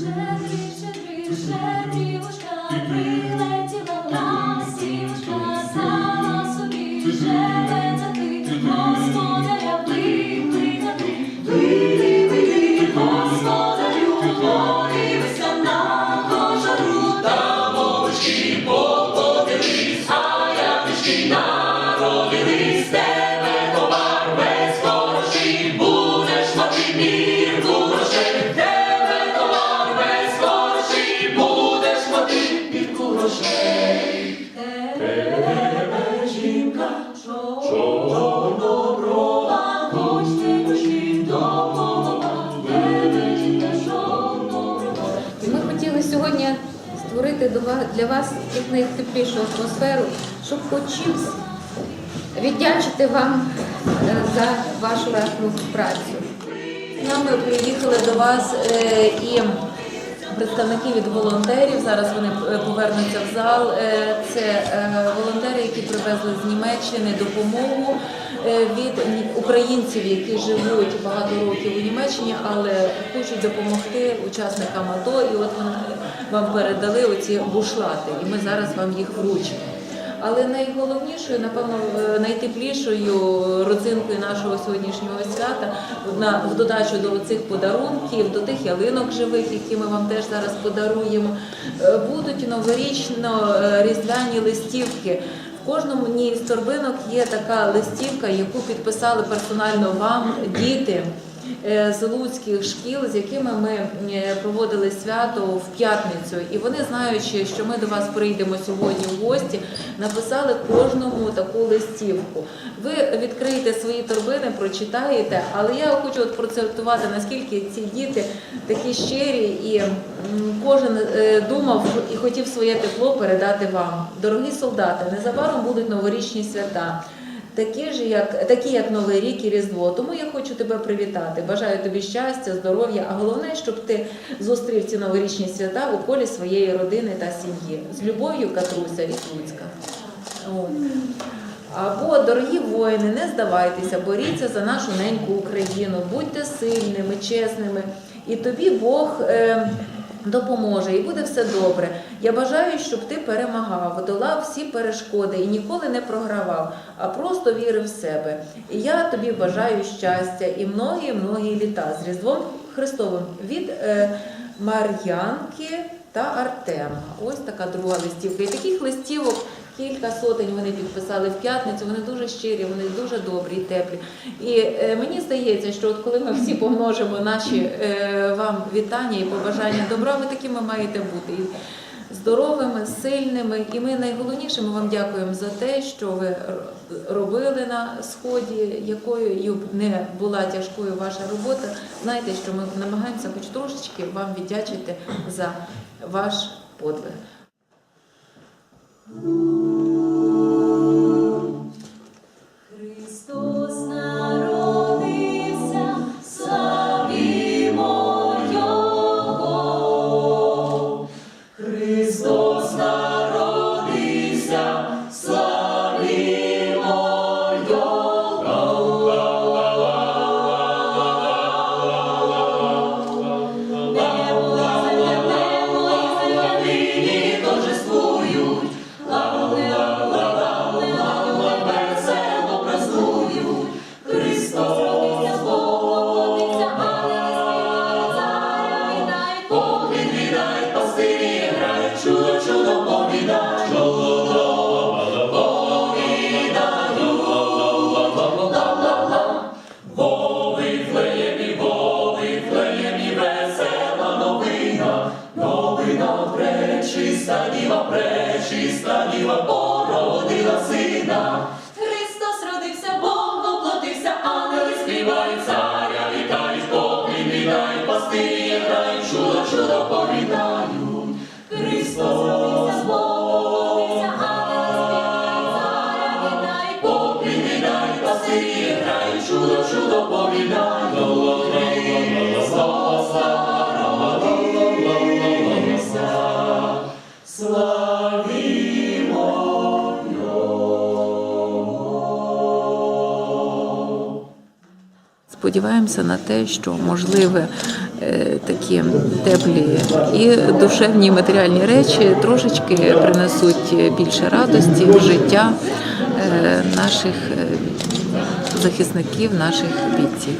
Yeah. Створити для вас найтеплішу атмосферу, щоб хоч віддячити вам е, за вашу легку працю. Нами приїхали до вас е, і представники від волонтерів. Зараз вони е, повернуться в зал. Це волонтери, які привезли з Німеччини допомогу від українців, які живуть багато років у Німеччині, але хочуть допомогти учасникам АТО. І от вам передали оці бушлати, і ми зараз вам їх вручимо. Але найголовнішою, напевно, найтеплішою родзинкою нашого сьогоднішнього свята на в додачу до цих подарунків, до тих ялинок живих, які ми вам теж зараз подаруємо, е, будуть новорічно е, різдвяні листівки. В кожному ні з торбинок є така листівка, яку підписали персонально вам діти е, з луцьких шкіл, з якими ми е, проводили свято в п'ятницю. І вони, знаючи, що ми до вас прийдемо сьогодні в гості, написали кожному таку листівку. Ви відкриєте свої торбини, прочитаєте, але я хочу от процитувати, наскільки ці діти такі щирі, і кожен е, думав і хотів своє тепло передати вам. Дорогі солдати, незабаром будуть новорічні свята. Такі ж, як такі, як Новий рік і Різдво. Тому я хочу тебе привітати. Бажаю тобі щастя, здоров'я, а головне, щоб ти зустрів ці новорічні свята у колі своєї родини та сім'ї. З любов'ю, Катруся із Луцька. Або, дорогі воїни, не здавайтеся, боріться за нашу неньку Україну, будьте сильними, чесними, і тобі Бог е, допоможе, і буде все добре. Я бажаю, щоб ти перемагав, долав всі перешкоди і ніколи не програвав, а просто вірив в себе. І я тобі бажаю щастя і многі-многі літа з Різдвом Христовим від е, Мар'янки та Артема. Ось така друга листівка. І таких листівок кілька сотень вони підписали в п'ятницю. Вони дуже щирі, вони дуже добрі і теплі. І е, мені здається, що от коли ми всі помножимо наші е, вам вітання і побажання добра, ви такими маєте бути. Здоровими, сильними, і ми найголовніше ми вам дякуємо за те, що ви робили на сході, якою б не була тяжкою ваша робота. Знайте, що ми намагаємося хоч трошечки вам віддячити за ваш подвиг. Христос пречиста діва, пречиста діва, породила сина. Христос родився, Бог воплотився, ангели співають, царя вітають, поклін віддають, пастирі грають, чудо, чудо повідають. Христос родився, Бог воплотився, ангели співають, царя вітають, поклін віддають, пастирі грають, чудо, чудо повідають. Сподіваємося на те, що можливе е, такі теплі і душевні і матеріальні речі трошечки принесуть більше радості в життя е, наших е, захисників, наших бійців.